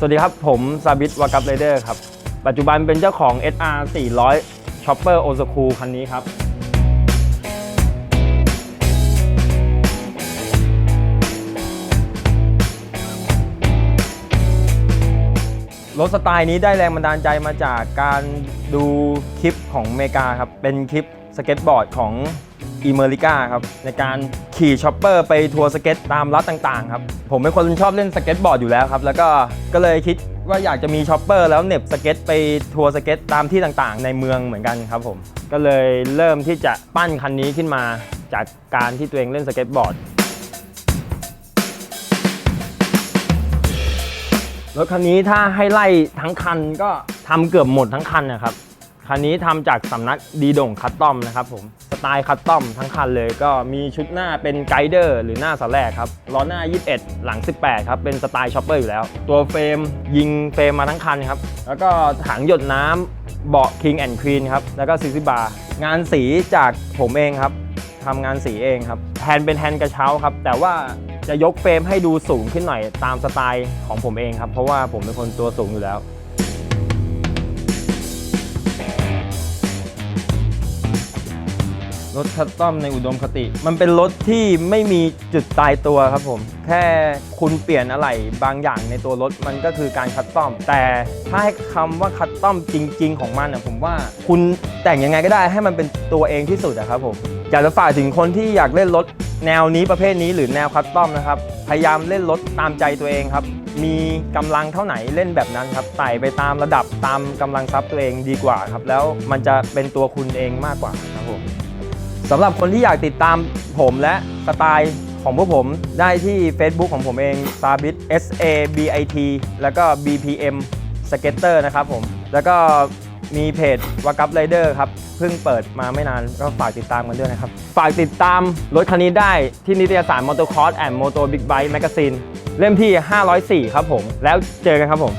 สวัสดีครับ ผมซาบิทวากับไรเดอร์ครับ ปัจจุบันเป็นเจ้าของ SR 400 Chopper o s k u คันนี้ครับ รถสไตล์นี้ได้แรงบันดาลใจมาจากการดูคลิปของอเมริกาครับ เป็นคลิปสเก็ตบอร์ดของ อีเมริกาครับ ในการขี่ช็อปเปอร์ไปทัวร์สเก็ตตามรัฐต่างๆครับ ผมเป็นคนชอบเล่นสเก็ตบอร์ดอยู่แล้วครับ แล้วก็ก็เลยคิดว่าอยากจะมีช็อปเปอร์แล้วเน็บสเก็ตไปทัวร์สเก็ตตามที่ต่างๆ ในเมืองเหมือนกันครับผม ก็เลยเริ่มที่จะปั้นคันนี้ขึ้นมาจากการที่ตัวเองเล่นสเก็ตบอร์ดรถคันนี้ถ้าให้ไล่ทั้งคันก็ทำเกือบหมดทั้งคันนะครับคันนี้ทำจากสำนักดีด่งคัสตอมนะครับผม ไตล์คัสตอมทั้งคันเลยก็มีชุดหน้าเป็นไกด์เดอร์หรือหน้าสแลกครับล้อหน้า 21 หลัง 18 ครับเป็นสไตล์ช็อปเปอร์อยู่แล้ว ตัวเฟรมยิงเฟรมมาทั้งคันครับ แล้วก็ถังหยดน้ำเบาะ King and Queen ครับ แล้วก็ซีซีบาร์งานสีจากผมเองครับทำงานสีเองครับแฮนเป็นแฮนกระเช้าครับ แต่ว่าจะยกเฟรมให้ดูสูงขึ้นหน่อยตามสไตล์ของผมเองครับ เพราะว่าผมเป็นคนตัวสูงอยู่แล้ว รถคัสตอมในอุดมคติ มันเป็นรถที่ไม่มีจุดตายตัวครับผม แค่คุณเปลี่ยนอะไรบางอย่างในตัวรถมันก็คือการคัสตอม แต่ถ้าให้คำว่าคัสตอมจริง ๆ ของมันนะผมว่าคุณแต่งยังไงก็ได้ให้มันเป็นตัวเองที่สุดอะครับผมอยากจะฝากถึงคนที่อยากเล่นรถแนวนี้ประเภทนี้หรือแนวคัสตอมนะครับ พยายามเล่นรถตามใจตัวเองครับ มีกำลังเท่าไหนเล่นแบบนั้นครับไต่ไปตามระดับตามกำลังทรัพย์ตัวเองดีกว่าครับ แล้วมันจะเป็นตัวคุณเองมากกว่าครับผม สำหรับคนที่อยากติดตามผมและสไตล์ของพวกผมได้ที่ Facebook ของผมเอง s a b i t S A B I T แล้วก็ B P M Skater นะครับผม แล้วก็มีเพจวากับไรเดอร์ครับ เพิ่งเปิดมาไม่นานก็ฝากติดตามกันด้วยนะครับ ฝากติดตามรถคันนี้ได้ที่นิตยสาร Motocross and Moto Big Bike Magazine เล่มที่ 504 ครับผม แล้วเจอกันครับผม